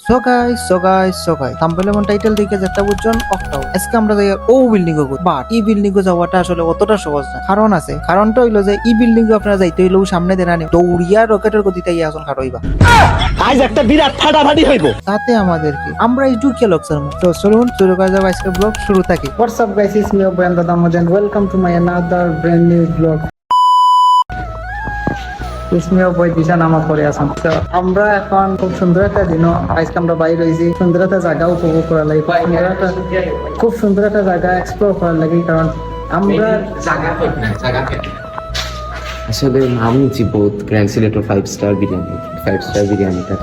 So guys so guys so guys thumbnail এবং title দেখে যেটা বুঝছেন অক্টাও আজকে আমরা যাই ও বিল্ডিং এ বাট এই বিল্ডিং যাওয়াটা আসলে অতটা সহজ না কারণ আছে কারণটা হইল যে এই বিল্ডিং আপনারা যাইতে হইলেও সামনে দৌড়িয়া রকেটের গতিতে ইয়া খারইবা আজ একটা বিরাট ফাটাফাটি হইব তাতে আমাদেরকে আমরা এই ঢুকিয়ে লক্সার তো চলুন শুরু করা আজকের ব্লগ শুরু থাকি guys, it's me Brenda Damod and welcome to my another brand new vlog. It's দিশা নামা করে আছেন। তো আমরা এখন খুব সুন্দর একটা দিন আজকে আমরা বাইরে হয়েছি। সুন্দর একটা জায়গা উপভোগ করার লাগে। খুব সুন্দর একটা জায়গা এক্সপ্লোর করার লাগে কারণ আমরা আসলে আমি নিচ্ছি বোধ grand সিলেটর five star biryani five star বিরিয়ানিটা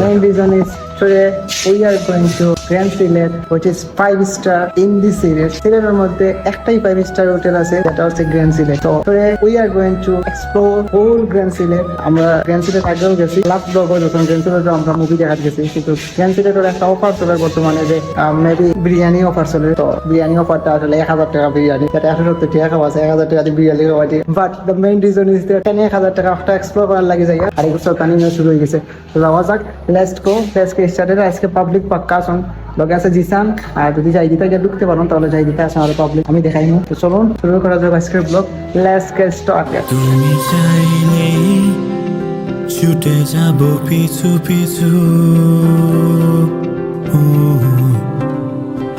main reason is today we are going to Grand Silet, which is five star in this series. সিলেটের মধ্যে একটাই ফাইভ স্টার হোটেল আছে যেটা হচ্ছে গ্র্যান্ড সিলেট তো today we are going to explore whole grand Sylhet আমরা grand Sylhet আগেও গেছি লাস্ট ব্লগে যখন গ্র্যান্ড সিলেটে আমরা মুভি দেখা গেছি। কিন্তু গ্র্যান্ড সিলেটের একটা অফার চলে বর্তমানে যে মেবি বিরিয়ানি অফার চলে। তো বিরিয়ানি অফারটা আসলে এক হাজার টাকা বিরিয়ানি। যেটা একশো সত্তর টাকা খাওয়া আছে এক হাজার টাকা দিয়ে বিরিয়ানি খাওয়া but the main reason is that এক হাজার টাকা একটা এক্সপ্লোর করার লাগে যায় আর বছর কানি শুরু হয়ে গেছে। তো যাওয়া যাক লেটস গো লেটস স্টার্টেড আজকে পাবলিক পাক্কা আসুন লগে আছে জিসান, আর যদি যাই দিতে গিয়ে ঢুকতে পারেন তাহলে যাই দিতে আসেন আর পাবলিক আমি দেখাই নি। তো চলুন, শুরু করা যাক আজকের ব্লগ লেটস গেট স্টার্টেড তুমি চাইলে ছুটে যাব পিছু পিছু।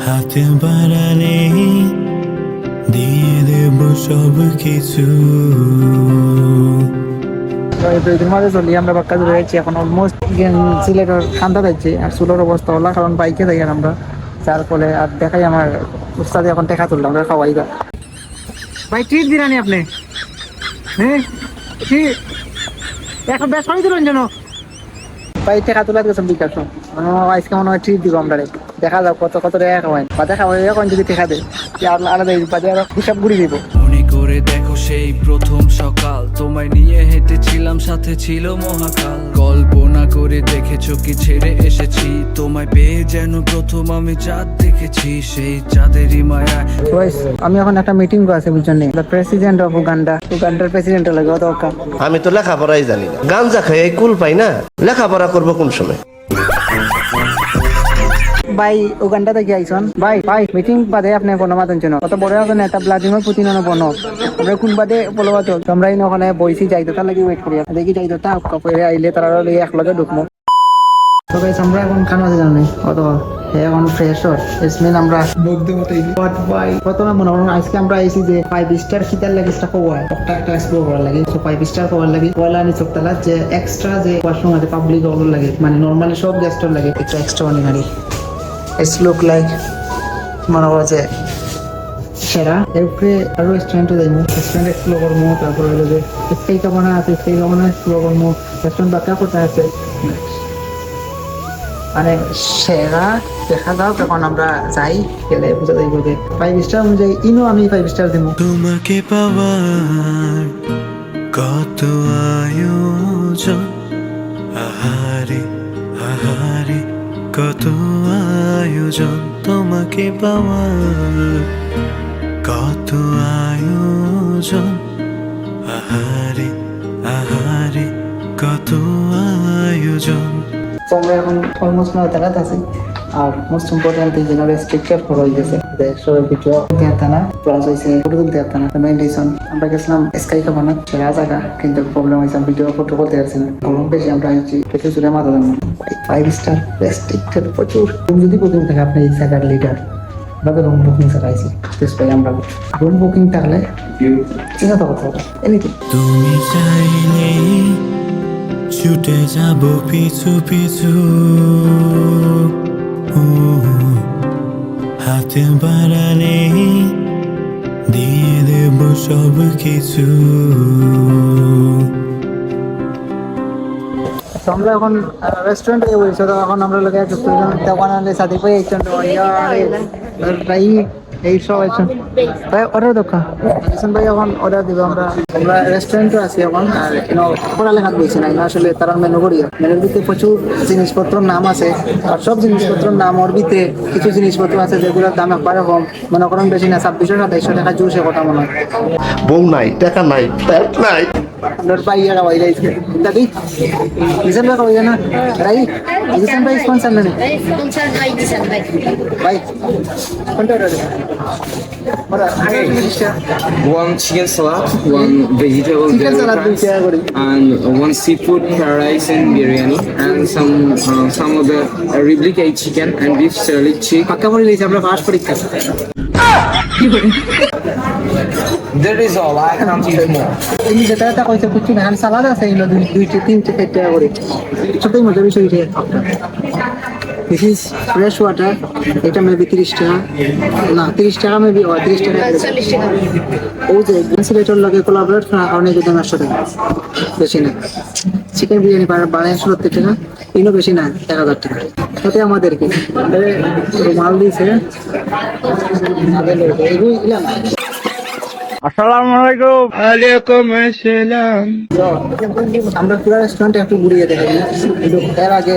হাতে বাড়ালে দিয়ে দেব সব কিছু তো দুই দিন চলি, আমরা বাক্কা ধরে যাচ্ছি এখন অলমোস্ট সিলেটের ঠান্ডা যাচ্ছে আর চুলোর অবস্থা হলো, কারণ বাইকে যাই আমরা। যার ফলে আর দেখাই আমার উস্তাদে এখন টেকা তুললাম আমরা খাওয়াই গা ভাই ট্রিট দিলানি আপনি? হ্যাঁ ট্রিট এখন বেশ সবাই দিলেন যেন? ভাই টেকা তোলা গেছেন বিকাশ আজকে মনে হয় ট্রিট দিব আমরা দেখা যাক কত কত টাকা খাওয়াই বা দেখা এখন যদি টেকা দেয় আলাদা বাদে আরও হিসাব ঘুরি দিব। দেখো সেই প্রথম সকাল। তোমায় নিয়ে হেঁটেছিলাম সাথে ছিল মহাকাল। কল্পনা করে দেখেছ কি ছেড়ে এসেছি? তোমায় পেয়ে যেন প্রথম আমি চাঁদ দেখেছি সেই চাঁদেরই মায়া। আমি এখন একটা মিটিং আছে বুঝছেন? প্রেসিডেন্ট অফ উগান্ডা উগান্ডার প্রেসিডেন্ট লাগে আমি তো লেখাপড়াই জানি না। গাঞ্জা খাই কুল পাই না। লেখাপড়া করব কোন সময়? ভাই উগান্ডা থেকে আইসন ভাই ভাই মিটিং বাদে আপনি কোনো মাতেন কত বড় আছে নেতা ভ্লাদিমির পুতিন বন আমরা কোন বাদে বলবা তো, তোমরা ইন ওখানে বইছি যাইতো লাগি ওয়েট করি দেখি যাইতো তা কাপড়ে আইলে তারা লই এক লগে ঢুকমু। তো গাইস আমরা এখন খানা আছে জানি? এসমিন আমরা ভাই আজকে আমরা যে ফাইভ ফাইভ লাগে আনি যে যে আছে লাগে। মানে নর্মালি সব গেস্টর লাগে। একটু এক্সট্রা অনেক ইটস লুক লাইক মনে হয় যে সেরা। এরপরে আরও রেস্টুরেন্টে যাইমু রেস্টুরেন্ট এক্সপ্লোর করব তারপরে হলো যে স্টেই কামনা আছে স্টেই কামনা এক্সপ্লোর করব রেস্টুরেন্ট বাকা কোথায় আছে? মানে সেরা, দেখা যাও তখন আমরা যাই, গেলে বুঝা যাইব যে ফাইভ স্টার অনুযায়ী ইনো আমি ফাইভ স্টার দিব। তোমাকে পাওয়ার কত আয়োজন? আহারে আহারে কত আয়োজন তোমাকে পাওয়ার? কত আয়োজন? আহারে আহারে, কত আয়োজন? তোমরা এখন অলমোস্ট নয় টাকাতে আছি। আর মোস্ট ইম্পর্টেন্ট এই রেস্ট্রিক্টেড করা হয়েছে যে সবাই ভিডিও দেখতে না প্লাস হয়েছে ফটো তুলতে দেখতে না মেইন রিজন আমরা গেছিলাম স্কাই খাবার না সেরা জায়গা কিন্তু প্রবলেম হয়েছে ভিডিও ফটো করতে পারছি না। গরম বেশি আমরা হচ্ছি কিছু চুলে মাথা দেন ফাইভ স্টার রেস্ট্রিক্টেড প্রচুর। যদি বুকিং থাকে, আপনি এই জায়গার লিডার আমরা রুম বুকিং চালাইছি পাই আমরা রুম বুকিং থাকলে চিন্তা তো কথা এনিথিং তুমি চাইলে ছুটে যাব পিছু পিছু। হাতে বাড়ালে দিয়ে দেব সব কিছু। আমরা এখন রেস্টুরেন্টে বলছি তো এখন আমরা লোকে একটু দোকান আনলে, সাথে পাই একজন ভাই এই সব একজন ভাই অর্ডার দোকান কিষণ ভাই এখন অর্ডার দিব আমরা। আমরা রেস্টুরেন্টে আছি এখন আর পড়ালেখা বলছি না। আসলে তারা মেনু করি। মেনুর ভিতরে প্রচুর জিনিসপত্র নাম আছে। আর সব জিনিসপত্রের নাম ওর ভিতরে কিছু জিনিসপত্র আছে যেগুলোর দাম একবারে কম। মনে করেন বেশি না ছাব্বিশশো সাতাইশশো টাকা জুসে কথা মনে হয়। বউ নাই টাকা নাই প্যাট নাই। খাওয়াই যাইছে দাদি দিছেন ভাই খাওয়াই না রাই দিছেন ভাই স্পন্সর না Sponsor by Disan by. ভাই কোনটা অর্ডার দেবেন ওরা আগে জিনিসটা One chicken salad, one vegetable Chicken salad and one seafood rice and biryani, and some uh, some of the uh, replicate chicken and beef sterling chick. পাক্কা করে দিয়েছে আমরা ফার্স্ট পরীক্ষা That is all. I can't eat more. এই যেটা তা কইছে কিছু না সালাদ আছে এগুলো দুই দুইটা তিনটে চারটে করে। ছোটই মধ্যে বিষয় এটা। দিস ইজ ফ্রেশ ওয়াটার এটা মেবি তিরিশ টাকা। না তিরিশ টাকা মেবি ও তিরিশ টাকা ও যে ইনসুলেটর লগে কোলাবরেট করার কারণে যদি একশো টাকা। বেশি না। চিকেন বিরিয়ানি বাড়ায় সত্তর টাকা। ইনো বেশি না এক হাজার টাকা। সাথে আমাদেরকে। রুমাল দিয়েছে। ইলাম আমরা পুরো রেস্টুরেন্ট একটু ঘুরিয়ে কিন্তু এর আগে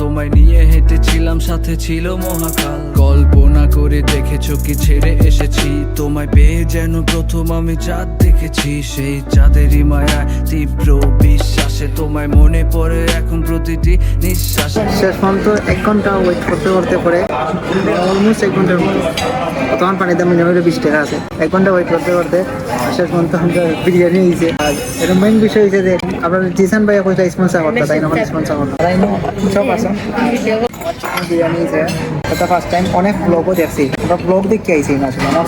তোমায় নিয়ে হেঁটেছিলাম সাথে ছিল মহাকাল। কল্পনা করে দেখেছ কি ছেড়ে এসেছি? তোমায় পেয়ে যেন প্রথম আমি চাঁদ দেখেছি। সেই চাঁদেরই মায়া তীব্র বিশ্বাসে তোমায় মনে পড়ে এখন প্রতিটি নিঃশ্বাসে। শেষ পর্যন্ত এক ঘণ্টা ওয়েট করতে করতে পরে অলমোস্ট এক ঘণ্টার মতো। বর্তমান পানির দাম মিনিমাম বিশ টাকা আছে। এক ঘণ্টা ওয়েট করতে করতে শেষ পর্যন্ত আমরা বিরিয়ানি হয়েছে আর এর মেইন বিষয় হয়েছে যে আপনার জিসান ভাই কইটা স্পন্সার করতে তাই না? স্পন্সার করতে। তাই না? সব আছে। আছেন যে এটা ফার্স্ট টাইম অনেক ব্লগও দেখছি। আমরা ব্লগ দেখে আইছি না আসলে অনেক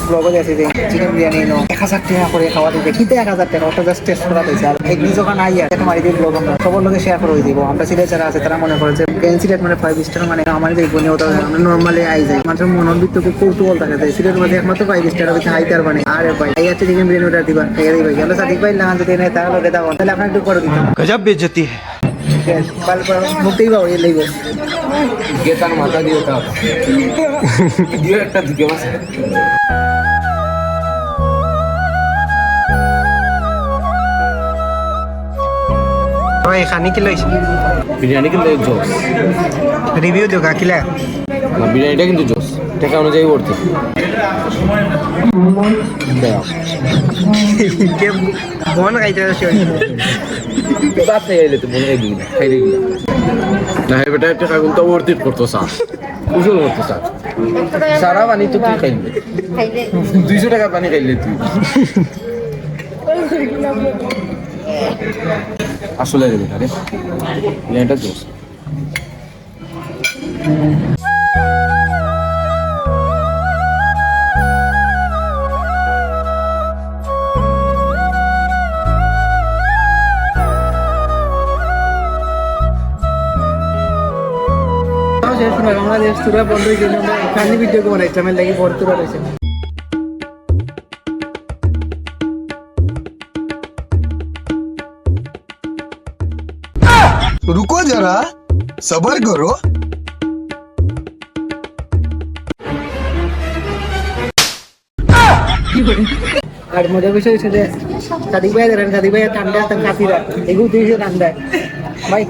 যে চিকেন বিরিয়ানি নো এক হাজার টাকা করে খাওয়া এক হাজার টাকা, ওটা জাস্ট টেস্ট করা দিয়েছে আর এই ব্লগ আমরা সবার লোকে শেয়ার দিব। আমরা সিলেট আছে, তারা মনে করে যে প্লেন সিলেট মানে ফাইভ স্টার মানে আমার যে গুণে ওটা আমরা নর্মালি আই কৌতূহল থাকে যায় সিলেট মধ্যে ফাইভ স্টার হবে মানে আরে চিকেন বিরিয়ানি অর্ডার দিবা, খাইয়া যদি নেই তাহলে মুক্তি পাবো এই লাগবে গেতার মাথা দিয়ে তা ভিডিও একটা দিকে বাস ভাই খানি কি লইছে বিরিয়ানি কিন্তু জোস রিভিউ দিও কাকিলা না বিরিয়ানিটা কিন্তু জোস টাকা অনুযায়ী করতে বন খাইতে খাই আইলে তো মনে হয় দিই খাই দিই না হে বেটা দুইশো টাকা পানি খাইলে তুই আসলে রে বেটা রে বাংলাদেশে পুরা বাংলাদেশ পুরা বন্ধ হয়ে গেল আমরা কান্নি ভিডিও বানাইছি আমার লাগি বড় তুরা রয়েছে। রুকো যারা সবার করো। আর মজার বিষয় হচ্ছে যে সাদিক ভাই সাদিক ভাই ঠান্ডা তার কাশিরা এগুলো দিয়েছে ঠান্ডায়। ভাই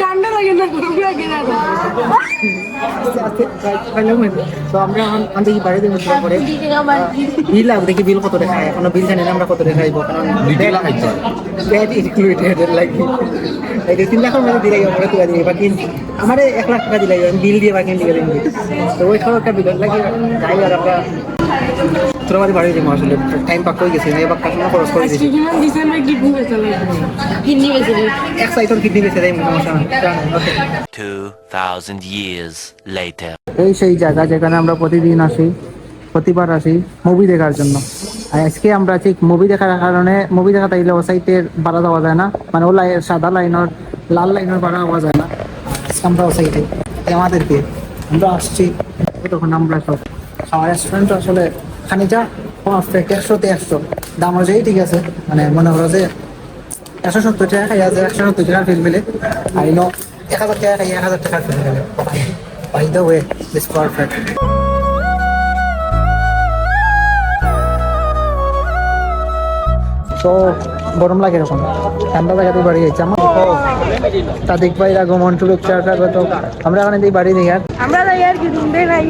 ঠান্ডা লাগে না গরম লাগে না তো আমরা এখন থেকে বাড়ি দেবো পরে। বিল আগে দেখি বিল কত টাকা এখনও বিল জানি না আমরা কত টাকা খাইব কারণ। ব্যাট ইনক্লুডেড লাগি এই তিন লাখের মধ্যে দিলে আমরা তুলে দিই বাকি আমার এক লাখ টাকা দিলে বিল দিয়ে বাকি তো ওই একটা বিল লাগে যাই আর আমরা তোরা বাড়ি দিব আসলে। টাইম পাক হয়ে গেছে এবার কাজ খরচ করে দিয়েছি। কিডনি বেশি এক সাইডের কিডনি বেঁচে দেয় সমস্যা নাই 2,000 years later. এই সেই জায়গা যেখানে আমরা প্রতিদিন আসি প্রতিবার আসি মুভি দেখার জন্য। আর আজকে আমরা ঠিক মুভি দেখার কারণে মুভি দেখা তাইলে ও সাইটের ভাড়া দেওয়া যায় না। মানে ও লাইন সাদা লাইনের লাল লাইনের ভাড়া দেওয়া যায় না। আজকে আমরা ও সাইটে আমাদেরকে। আমরা আসছি। তখন আমরা সব আমার রেস্টুরেন্ট আসলে খানিটা পারফেক্ট একশোতে একশো দাম অনুযায়ী ঠিক আছে। মানে মনে করো যে একশো সত্তর টাকা খাই আছে একশো সত্তর টাকার ফিল এক হাজার টাকা খাই এক হাজার টাকার ফিল মিলে By the way, it's perfect. তো গরম লাগে এরকম। ঠান্ডা জায়গাতে বাড়ি যাচ্ছে আমার তাদিক শুভেচ্ছা স্বাগত আমরা এখানে বাড়ি দেখি আর। আমরা আর কি নাই